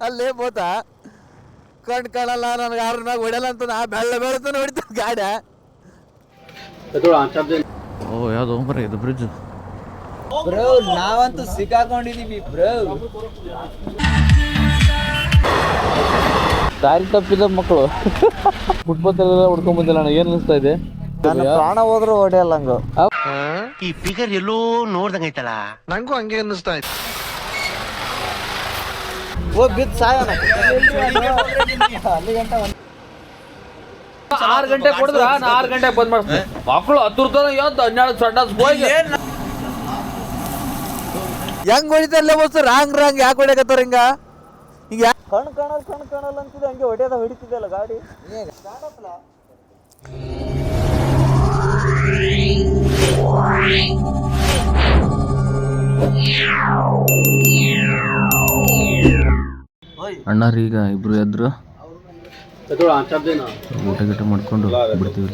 ಅಲ್ಲೇ ಬೋತ. ಕಣ್ ಕಾಣಲ್ಲ ನನಗೆ ಆರ್ ಮ್ಯಾಗ ಹೊಡೆಯಲ್ಲ ಅಂತ ನಾ ಬೆಳ್ಳ ಬೆಳತ ಹೊಡಿತ ಗಾಡಿ ಓ ಯಾವ್ದು ಮರ ಇದು ಬ್ರಿಡ್ಜ್ ಬ್ರೋ ನಾವಂತೂ ಸಿಕ್ಕಾಕೊಂಡಿದೀವಿ ಬ್ರೋ. ದಾರಿ ತಪ್ಪಿದ ಮಕ್ಕಳು ಫುಟ್ಪಾತ್ ಹುಡ್ಕೊಂಡ್ ಬಂದಿಲ್ಲ ನನಗೆ. ಏನ್ ಅನಿಸ್ತಾ ಇದೆ? ನನ್ನ ಪ್ರಾಣ ಹೋದ್ರು ಹೊಡೆಯಲ್ಲ ಹಂಗ. ಈ ಫಿಗರ್ ಎಲ್ಲೋ ನೋಡ್ದಂಗೈತಲ್ಲ ನಂಗೂ ಹಂಗೆ ಅನಿಸ್ತಾ ಇತ್ತು ಓ ಬಿದ್ದು ಸಾಯೋಣ. ಅಲ್ಲಿ ಗಂಟ ಒಂದು ಆರು ಗಂಟೆ ಕೊಡಿದ್ರ ಆರು ಗಂಟೆ ಬಂದ್ ಮಾಡ್ತೀನಿ. ಮಕ್ಕಳು ಹತ್ತಿರ್ತಾನ ತನ ಇವತ್ತು ಹನ್ನೆರಡು ಸಣ್ಣ ಹೋಗಿ ಹೆಂಗ್ ಹೊಡಿತಾರಲ್ಲ ಬಸ್ ರಾಂಗ್ ರಾಂಗ್ ಯಾಕೆ ಹೊಡಿಯಕತ್ತಾರ ಹಿಂಗ? ಹಿಂಗ ಕಣ್ ಕಾಣಲ್ ಕಣ್ ಕಾಣಲ್ಲ ಅಂತಿದೆ. ಹಂಗೆ ಹೊಡೆಯೋದ ಹೊಡಿತಿದ್ದಲ್ಲ ಗಾಡಿ. ಅಣ್ಣಾರು ಈಗ ಇಬ್ರು ಎದ್ರು. ಊಟ ಗೀಟ ಮಾಡ್ಕೊಂಡು ಬಿಡ್ತೀವಿ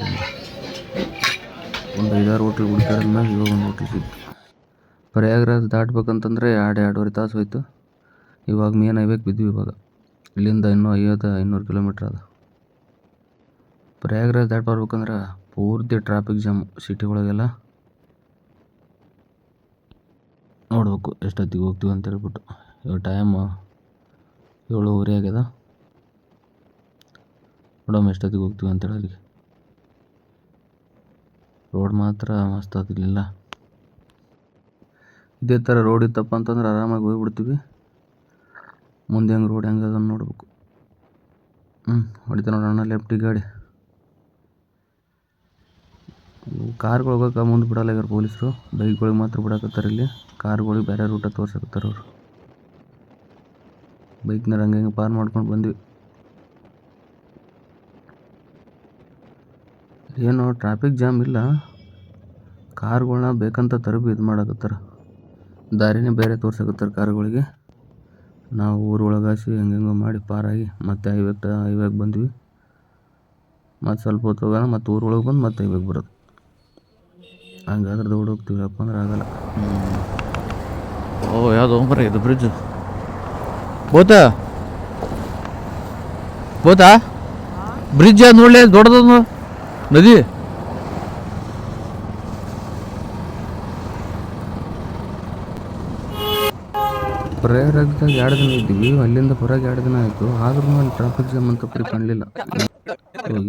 ಒಂದು ಐದಾರು ಹೋಟ್ಲ್ ಹುಡುಕಾಡಿದ್ಮೇಲೆ ಇವಾಗ ಒಂದು ಹೋಟ್ಲ್ ಸಿಕ್ತು ಪ್ರಯಾಗ್ರಾಜ್ ದಾಟ್ಬೇಕಂತಂದ್ರೆ ಎರಡು ಎರಡೂವರೆ ತಾಸು ಹೋಯ್ತು. ಇವಾಗ ಮೇನ್ ಹೈವೇಗೆ ಬಿದ್ವಿ ಇವಾಗ. ಇಲ್ಲಿಂದ ಇನ್ನೂ ಐವತ್ತು ಐನೂರು ಕಿಲೋಮೀಟ್ರ್ ಅದ. ಪ್ರಯಾಗ್ರಾಜ್ ದಾಟ್ ಬರ್ಬೇಕಂದ್ರೆ ಪೂರ್ತಿ ಟ್ರಾಫಿಕ್ ಜಾಮ್ ಸಿಟಿ ಒಳಗೆಲ್ಲ ನೋಡ್ಬೇಕು ಎಷ್ಟೊತ್ತಿಗೆ ಹೋಗ್ತೀವಿ ಅಂತ ಹೇಳ್ಬಿಟ್ಟು. ಇವಾಗ ಟೈಮ್ ಏಳುವರೆ ಆಗ್ಯದ? ನೋಡಮ್ಮ, ಎಷ್ಟೊತ್ತಿಗೆ ಹೋಗ್ತೀವಿ ಅಂತೇಳಿ ಅಲ್ಲಿಗೆ ರೋಡ್ ಮಾತ್ರ ಮಸ್ತ್ ಆಗಿರಲಿಲ್ಲ ಇದೇ ಥರ ರೋಡ್ ಇತ್ತಪ್ಪ ಅಂತಂದ್ರೆ ಆರಾಮಾಗಿ ಹೋಗ್ಬಿಡ್ತೀವಿ. ಮುಂದೆ ಹೆಂಗೆ ರೋಡ್ ಹೆಂಗೆ ಅದನ್ನು ನೋಡ್ಬೇಕು. ಹ್ಞೂ ಹೊಡಿತಾ ನೋಡೋಣ ಲೆಫ್ಟಿ ಗಾಡಿ. ಕಾರ್ಗಳು ಹೋಗೋಕೆ ಮುಂದೆ ಬಿಡಲ್ಲ ಪೊಲೀಸರು. ಬೈಕ್ಗಳಿಗೆ ಮಾತ್ರ ಬಿಡಕತ್ತಾರೆ ಇಲ್ಲಿ. ಕಾರ್ಗಳಿಗೆ ಬೇರೆ ರೂಟ ತೋರ್ಸಕತ್ತಾರೆ ಅವರು. ಬೈಕ್ನಾರ ಹಂಗೆ ಹಿಂಗೆ ಪಾರ್ ಮಾಡ್ಕೊಂಡು ಬಂದ್ವಿ. ಏನು ಟ್ರಾಫಿಕ್ ಜಾಮ್ ಇಲ್ಲ. ಕಾರ್ಗಳನ್ನ ಬೇಕಂತ ತರಬಿ ಇದು ಮಾಡಕತ್ತಾರ. ದಾರಿನೇ ಬೇರೆ ತೋರ್ಸಕತ್ತಾರ ಕಾರ್ಗಳಿಗೆ. ನಾವು ಊರೊಳಗಾಸಿ ಹೆಂಗೆಂಗೋ ಮಾಡಿ ಪಾರಾಗಿ ಮತ್ತೆ ಹೈವೇಗ್ ಹೈವೇಗೆ ಬಂದ್ವಿ. ಮತ್ತು ಸ್ವಲ್ಪ ಹೊತ್ತು ಹೋಗೋಣ, ಮತ್ತು ಊರೊಳಗೆ ಬಂದು ಮತ್ತೆ ಹೈವೇಗ್ ಬರೋದು. ಹಂಗಾದ್ರೆ ದೌಡ್ ಹೋಗ್ತೀವಪ್ಪ ಅಂದ್ರೆ ಆಗಲ್ಲ. ಓ, ಯಾವುದು ಮರ ಇದು ಬ್ರಿಡ್ಜ್ ಬೋತಾ? ಬೋತ? ಬ್ರಿಡ್ಜ್ ನೋಡ್ಲೆ? ದೊಡ್ಡದೊಂದು? ನದಿ? ಪ್ರಯಾಗದಾಗ ಎರಡು ದಿನ ಇದ್ದೀವಿ. ಅಲ್ಲಿಂದ ಹೊರಗೆ ಎರಡು ದಿನ ಆಯಿತು. ಆದ್ರೂ ಅಲ್ಲಿ ಟ್ರಾಫಿಕ್ ಜಾಮ್ ಅಂತ ಪರಿ ಕಾಣಲಿಲ್ಲ.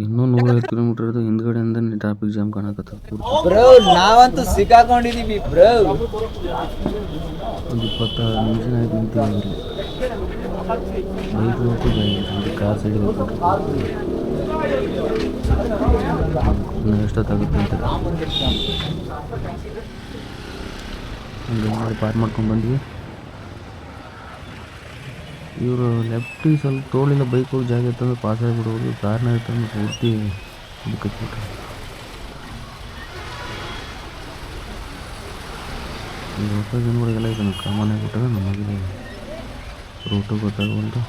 ಇನ್ನೂ ನೂರೈವತ್ತು ಕಿಲೋಮೀಟರ್ ಹಿಂದ್ಗಡೆಯಿಂದ ಟ್ರಾಫಿಕ್ ಜಾಮ್ ಕಾಣಕತ್ತ ಬ್ರೋ ನಾವಂತೂ ಸಿಕ್ಕಾಕೊಂಡಿದೀವಿ ಬ್ರೋ. ಒಂದು ಇಪ್ಪತ್ತಾರು ನಿಮಿಷ ಆಯ್ತು ಹೋಗ್ತು ಕಾರ್ ಇನ್ನು ಎಷ್ಟೊತ್ತಾಗುತ್ತೆ ಅಂತ ಪಾರ್ ಮಾಡ್ಕೊಂಡು ಬಂದ್ವಿ ಇವರು ಲೆಫ್ಟಿಗೆ ಸ್ವಲ್ಪ ತೋಳಿಲ್ಲ ಬೈಕ್ ಹೋಗಿ ಜಾಗ ಇತ್ತಂದ್ರೆ ಪಾಸ್ ಆಗಿಬಿಡೋದು ಕಾರ್ನ ಇತ್ತಂದ್ರೆ ಪೂರ್ತಿ ಈ ಹೊಸ ಜನಗಳಿಗೆಲ್ಲ ಇದನ್ನು ಕಾಮನ್ ಆಗಿಬಿಟ್ಟರೆ ನಮಗೆ ರೂಟು ಗೊತ್ತಾಗಬಲ್ದು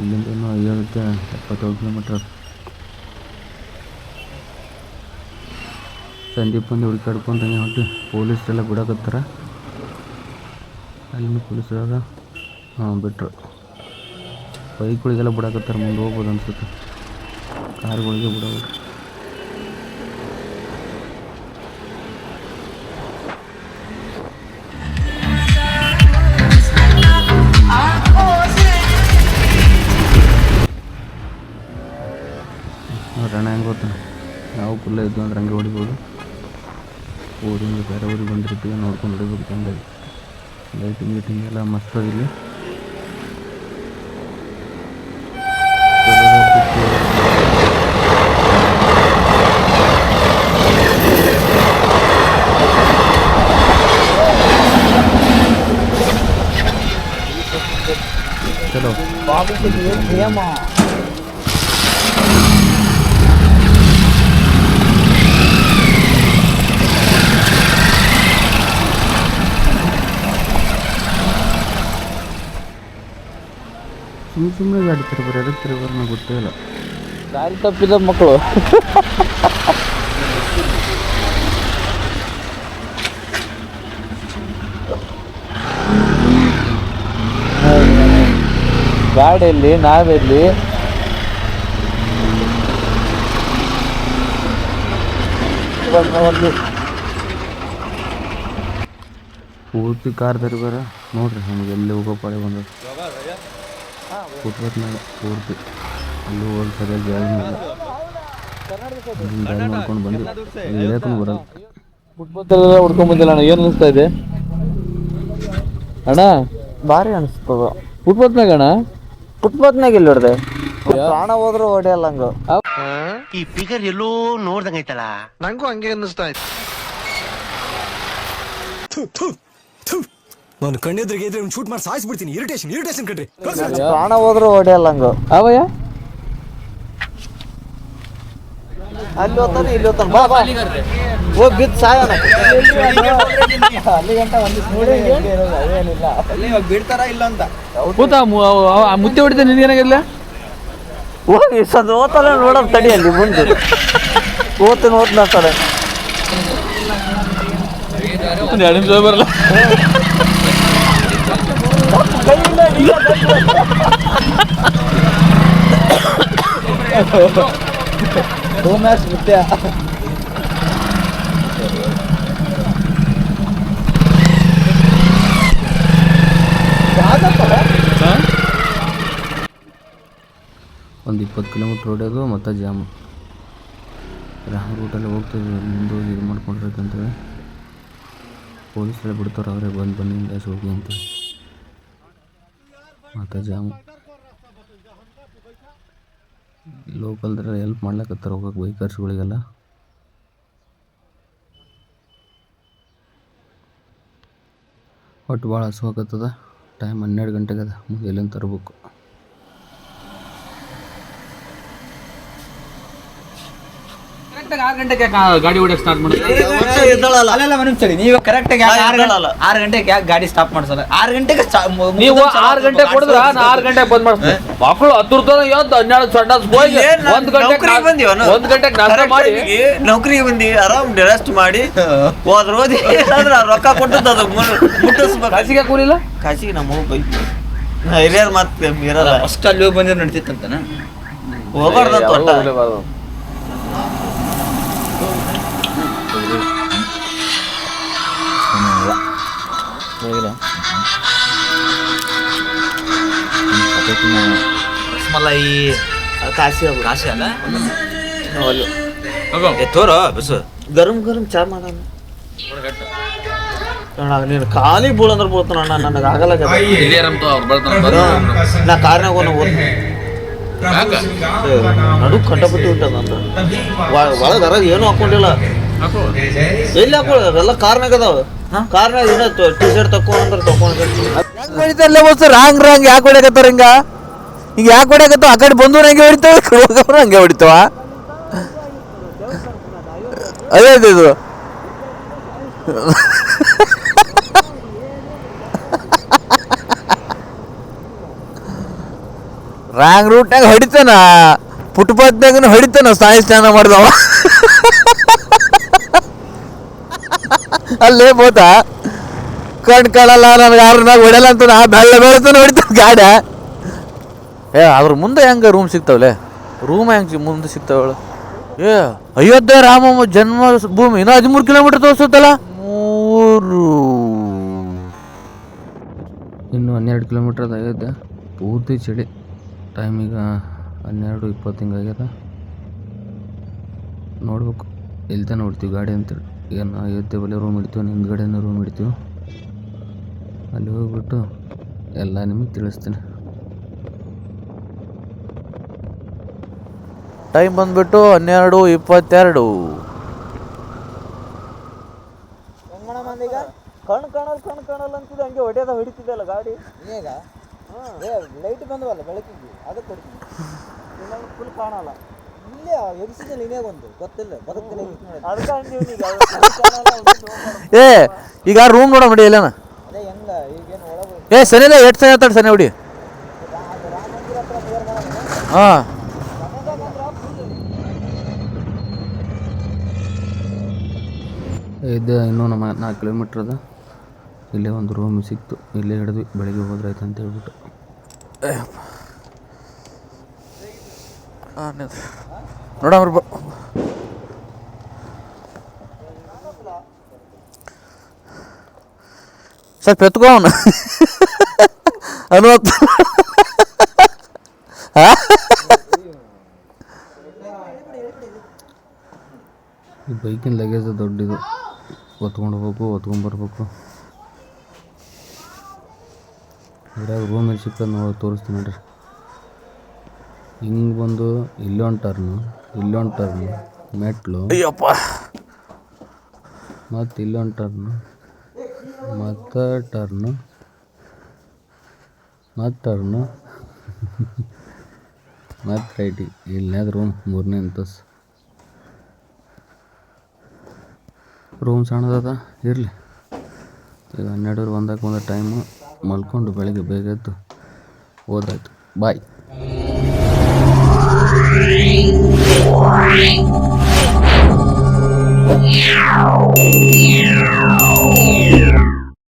ಇಲ್ಲಿಂದ ಐವತ್ತು ಎಪ್ಪತ್ತೈದು ಕಿಲೋಮೀಟರ್ ಸಂದೀಪ್ ಬಂದು ಹುಡುಕಾಡ್ಕೊಂಡು ಹಂಗೆ ಪೊಲೀಸ್ರೆಲ್ಲ ಬಿಡಕತ್ತಾರ ಅಲ್ಲಿಂದ ಪೊಲೀಸರಾಗ, ಹಾಂ, ಬಿಟ್ರು. ಬೈಕ್ಗಳಿಗೆಲ್ಲ ಬಿಡಕತ್ತಾರ ಮುಂದೆ ಹೋಗ್ಬೋದು ಅನ್ಸುತ್ತೆ. ಕಾರ್ಗಳಿಗೆ ಬಿಡೋದು ಕುಲ್ಲ ಇದ್ದು ಅಂದ್ರೆ ಹಂಗೆ ಹೊಡಿಬೋದು ಊರಿಂದ ಬೇರೆ ಊರಿಗೆ ಬಂದಿರ್ತೀವಿ ನೋಡ್ಕೊಂಡು ಹೊಡಿಬೇಕು ಹಂಗಾಗಿ ಲೈಟಿಂಗ್ ಗೀಟಿಂಗ್ ಎಲ್ಲ ಮಸ್ತ್ ಇಲ್ಲಿ. ಚಲೋ ಸುಮ್ಮನೆ ಸುಮ್ಮನೆ ಗಾಡಿ ತಿರುಗಾರ ಎದಕ್ಕೆ ತಿರುಗಾರ ನಂಗೆ ಗೊತ್ತೇ ಇಲ್ಲ. ದಾರಿ ತಪ್ಪಿದ ಮಕ್ಕಳು ಗಾಡಿಯಲ್ಲಿ ನಾವೆಲ್ಲಿ ಒಂದು ಪೂರ್ತಿ ಕಾರ್ ಬೇರೆ ನೋಡ್ರಿ ನಮ್ಗೆ ಎಲ್ಲಿ ಹೋಗೋ ಪಾಳೆ ಬಂದ ಫುಟ್ಪಾತ್ನಾಗ ಪೂರ್ತಿ ಅಲ್ಲಿ ಹೋಗಿ ಸರಿಯಾಗಿ ಜಾಯಿನ್ ಮಾಡ್ಕೊಂಡು ಬಂದು ಇಳಿಯಕ್ಕೂ ಬರಲ್ಲ. ಫುಟ್ಬಾಲ್ ಹುಡ್ಕೊಂಡ್ ಬಂದಿಲ್ಲ ಅಣ್ಣ. ಏನು ಅನಿಸ್ತಾ ಇದೆ? ಅಣ್ಣ? ಭಾರಿ ಅನಿಸ್ತದ. ಫುಟ್ಬಾಲ್ನಾಗ ಅಣ್ಣ? ಫುಟ್ಬಾಲ್ನಾಗ ಇಲ್ಲಿ ಹೊಡೆದೆ? ಪ್ರಾಣ ಹೋದ್ರು ಹೊಡೆಯಲ್ಲ ಹಂಗ. ಈ ಫಿಗರ್ ಎಲ್ಲೋ ನೋಡ್ದಂಗೈತಲ್ಲ ನಂಗೂ ಹಂಗೆ ಅನ್ನಿಸ್ತಾ ಇತ್ತು. ನಾನು ಕಣ್ಣೆದ್ರಿಗೆ ಇದ್ರೆ ಒಂದು ಶೂಟ್ ಮಾಡಿ ಸಾಯಿಸ್ಬಿಡ್ತೀನಿ ಇರಿಟೇಷನ್ ಇರಿಟೇಷನ್ ಕಣ್ರಿ. ಪ್ರಾಣ ಹೋದ್ರು ಹೊಡೆಯಲ್ಲ ಹಂಗ. ಅವಯ್ಯ? ಅಲ್ಲಿ ಹೋಗ್ತಾನೆ ಇಲ್ಲಿ ಹೋಗ್ತಾನೆ ಬಾ ಬಾ. ಹೋಗಿ ಬಿದ್ದು ಸಾಯೋಣ. ಅಲ್ಲಿ ಗಂಟ ಒಂದಿಷ್ಟು ಬಿಡ್ತಾರ ಇಲ್ಲ ಅಂತ? ಮುತ್ತೆ ಹೊಡಿತಾನೆ ನಿನಗೇನಾಗಿಲ್ಲ ಹೋಗಿ ಸದ್ ಓದ್ತಾನೆ ನೋಡೋದು ತಡಿಯಲ್ಲಿ ಮುಂದೆ. ಓದ್ತಾನೆ ಓದ್ನ ಅಂತಾನೆ ಎರಡು ನಿಮಿಷ ಬರಲ್ಲ. ಮ್ಯಾಚ್ ಮುತ್ಯ ಒಂದು ಇಪ್ಪತ್ತು ಕಿಲೋಮೀಟ್ರ್ ಹೊಡೆಯೋದು ಮತ್ತು ಜಾಮು. ರಾಮ್ ರೂಟಲ್ಲಿ ಹೋಗ್ತಿದ್ವಿ ಮುಂದೆ ಇದು ಮಾಡ್ಕೊಂಡಿರ್ಬೇಕಂತೇಳಿ ಪೊಲೀಸರೇ ಬಿಡ್ತಾರೆ, ಅವರೇ ಬಂದು ಬನ್ನಿ ಹೋಗಿ ಅಂತೇಳಿ ಮತ್ತು ಜಾಮ್ ಲೋಕಲ್ದ್ರೆ ಹೆಲ್ಪ್ ಮಾಡ್ಲಕತ್ತಾರ ಹೋಗಕ್ಕೆ ಬೈಕರ್ಸ್ಗಳಿಗೆಲ್ಲ. ಒಟ್ಟು ಭಾಳ ಹಸುವಾಗತ್ತದ ಟೈಮ್ ಹನ್ನೆರಡು ಗಂಟೆಗೆ ಅದ ಮುಂದೆ ಎಲ್ಲಿಂದ ತರಬೇಕು? ಆರು ಗಂಟೆಗೆ ಗಾಡಿ ಸ್ಟಾರ್ಟ್ ಮಾಡಿದ್ರೆ ಅಲ್ಲ ಮನುಷ್ಯ ತಡಿ ನೀವು ಕರೆಕ್ಟ್ ಆಗಿ ಆರು ಗಂಟೆ ಆರು ಗಂಟೆಗೆ ಯಾಕೆ ಗಾಡಿ ಸ್ಟಾಪ್ ಮಾಡ್ಸಲ್ಲ. ಆರು ಗಂಟೆಗೆ ನೀವು ಆರು ಗಂಟೆ ಗಾಡಿ ನಾನು ಆರು ಗಂಟೆಗೆ ಬಂದ್ ಮಾಡ್ತೀನಿ. ಮಕ್ಕಳು ಹತ್ತು ಇವತ್ತು ಹನ್ನೆರಡು ಸಂಡಾಸ್ ಹೋಗಿ ಒಂದ್ ಗಂಟೆಗೆ ನೌಕರಿಗೆ ಬಂದೀವನು? ಒಂದ್ ಗಂಟೆಗೆ ನಾಷ್ಟ ಮಾಡಿ. ನೌಕರಿಗೆ ಬಂದಿ ಆರಾಮ್ ರೆಸ್ಟ್ ಮಾಡಿ. ಹೋದ್ರ ಓದಿ ರೊಕ್ಕ ಕೊಟ್ಟದ್ದು ಅದು ಮುಟ್ಟಿಸ್ಬೇಕು. ಕಾಸಿಗೆ ಕೂಲಿಲ್ಲ? ಕಾಸಿಗೆ ನಮ್ಮ ನಾ ಹಿರಿಯರ್ ಮತ್ತೆ ಇರಲ್ಲ ಫಸ್ಟ್ ಅಲ್ಲಿ ಹೋಗಿ ಬಂದ್ರೆ ನಡೀತಿತ್ತಂತನ? ಹೋಗ್ಬಾರ್ದಂತ ಒಟ್ಟ ರಸಮಲೈ ಕಾಸಿ ಅದು ಕಾಸಿ ಅಲ್ಲ? ಒಲ್ಲೆ. ತೋರ ಬಸ್ಸು ಗರಂ ಗರಂ ಚಾ ಮಾಡೋಣ. ನೀನು ಖಾಲಿ ಬೀಳಂದ್ರೆ ಬೀಳ್ತಾನ ಅಣ್ಣ ನನಗೆ ಆಗಲ್ಲ ನಾ ಕಾರ್ನಾಗ ಒಂದು ಓದ್ತೀನಿ ನಡು ಕಟ್ಟಪಟ್ಟಿ ಉಂಟದ ಅಂತ ಒಳಗೆ ಅರಾಗ ಏನೂ ಹಾಕೊಂಡಿಲ್ಲ. ಎಲ್ಲಿ ಹಾಕೊಳ್ಳ ಎಲ್ಲ ಕಾರ್ನಾಗ ಅದಾವ. ಕಾರ್ನಾಗ ಏನೋ ಟಿ ಶರ್ಟ್ ತಕೊಂಡ್ರೆ ಹೊಡಿತಾರಲ್ಲ ಬಸ್ ರಾಂಗ್ ರಾಂಗ್ ಯಾಕೆ ಹೊಡ್ಯಾಕತ್ತಾರ ಹಿಂಗ? ಹಿಂಗೆ ಯಾಕೆ ಹೊಡ್ಯಾಕತ್ತಾವ ಆ ಕಡೆ ಬಂದವ್ರು ಹಂಗೆ ಹೊಡಿತಾವ ಹಂಗೆ ಹೊಡಿತಾವ? ಅದೇ ಅದೇ ಇದು ರಾಂಗ್ ರೂಟ್ನಾಗ ಹೊಡಿತಾನ. ಫುಟ್ಪಾತ್ನಾಗ ಹೊಡಿತಾನ ಸಾಯಿ ಸ್ನಾನ ಮಾಡ್ದವ. ಅಲ್ಲೇ ಬೋತ. ಕಣ್ ಕಾಣಲ್ಲ ನನಗೆ ಯಾರನ್ನಾಗ ಹೊಡೆಯಲ್ಲ ಅಂತ ನಾ ಬೆಳ್ಳ ಬೆಳತಾನೆ ಹೊಡಿತ ಗಾಡ. ಏ ಅದ್ರ ಮುಂದೆ ಹೆಂಗೆ ರೂಮ್ ಸಿಗ್ತಾವಲೆ? ರೂಮ್ ಹೆಂಗೆ ಮುಂದೆ ಸಿಗ್ತಾವಳು? ಏ ಅಯೋಧ್ಯೆ ರಾಮ ಜನ್ಮ ಭೂಮಿ ಇನ್ನೂ ಹದಿಮೂರು ಕಿಲೋಮೀಟರ್ ತೋರಿಸುತ್ತಲ್ಲ? ಮೂರು. ಇನ್ನು ಹನ್ನೆರಡು ಕಿಲೋಮೀಟರ್ ಅದು ಅಯೋಧ್ಯೆ. ಪೂರ್ತಿ ಚಳಿ. ಟೈಮ್ ಈಗ ಹನ್ನೆರಡು ಇಪ್ಪತ್ತು ಹಿಂಗಾಗ್ಯದ. ನೋಡ್ಬೇಕು. ಎಲ್ತ ನೋಡ್ತೀವಿ ಗಾಡಿ ಅಂತೇಳಿ ಏನು ಅಯೋಧ್ಯೆ ಬಳಿ ರೂಮ್ ಹಿಡಿತೀವಿ ಕಡೆನೂ ರೂಮ್ ಹಿಡಿತೀವಿ ಅಲ್ಲಿ ಹೋಗ್ಬಿಟ್ಟು ಎಲ್ಲ ನಿಮಗೆ ತಿಳಿಸ್ತೀನಿ. ಟೈಮ್ ಬಂದ್ಬಿಟ್ಟು ಹನ್ನೆರಡು ಇಪ್ಪತ್ತೆರಡು. ಕಣ್ ಕಾಣಲ್ ಕಣ್ ಕಾಣಲ್ಲ ಅಂತಿದ್ದೆ ಹಂಗೆ ಹೊಡೆಯದ ಹೊಡಿತಿದ್ದಲ್ಲ ಗಾಡಿ? ಈಗ? ಲೈಟ್ ಬಂದವಲ್ಲ ಬೆಳಕಿಗೆ ಅದಕ್ಕೆ ಹೊಡಿತೀನಿ. ಫುಲ್ ಕಾಣಲ್ಲ. ಇಲ್ಲೇ ಎಬ್ಸಿದಲ್ಲಿ ಇನ್ನೇ ಒಂದು ಗೊತ್ತಿಲ್ಲ ಬದುಕ್ತಿಲ್ಲ ಏ ಈಗ ರೂಮ್ ನೋಡ ನೋಡಿ ಎಲ್ಲನ? ಏ ಸನಿಲ್ಲ ಎಷ್ಟು ಸನಿ ಹೇಳ್ತಾಳೆ ಸನಿ ಹುಡಿ? ಹಾಂ. ಇದು ಇನ್ನೂ ನಮ್ಮ ನಾಲ್ಕು ಕಿಲೋಮೀಟ್ರ್ ಅದ. ಇಲ್ಲೇ ಒಂದು ರೂಮ್ ಸಿಕ್ತು. ಇಲ್ಲೇ ಹಿಡಿದ್ವಿ ಬೆಳಿಗ್ಗೆ ಹೋದ್ರೆ ಆಯ್ತು ಅಂತ ಹೇಳ್ಬಿಟ್ಟು. ನೋಡಮ್ರಿ ಬ ಸ್ವಲ್ಪ ಎತ್ಕೋ ಅವನು. ಈ ಬೈಕಿನ ಲಗೇಜ್ ದೊಡ್ಡದು. ಹೊತ್ಕೊಂಡು ಹೋಗ್ಬೇಕು ಹೊತ್ಕೊಂಡು ಬರ್ಬೇಕು. ಇದ್ರಾಗ ರೂಮ್ ಸಿಕ್ಕ ನೋಡಿ, ತೋರಿಸ್ತೀನಿ ನೋಡ್ರಿ. ಹಿಂಗೆ ಬಂದು ಇಲ್ಲೊಂದು ಇಲ್ಲೊಂದು ಟರ್ನ್ ಮೆಟ್ಲು. ಅಯ್ಯಪ್ಪ. ಮತ್ತು ಇಲ್ಲೊಂದು ಟರ್ನ್ ಮತ್ತು ಟರ್ನ್ ಮತ್ತು ಟರ್ನು ಮತ್ತು ರೈಟಿಗೆ ಇಲ್ಲೇ ರೂಮ್ ಮೂರನೇ ಅಂತಸ್. ರೂಮ್ ಸಣ್ಣದದ ಇರಲಿ. ಈಗ ಹನ್ನೆರಡೂವರೆ ಒಂದಕ್ಕೆ ಒಂದು ಟೈಮು ಮಲ್ಕೊಂಡು ಬೆಳಗ್ಗೆ ಬೇಗ ಎದ್ದು ಓದಾಯ್ತು. ಬಾಯ್. Meow. Meow.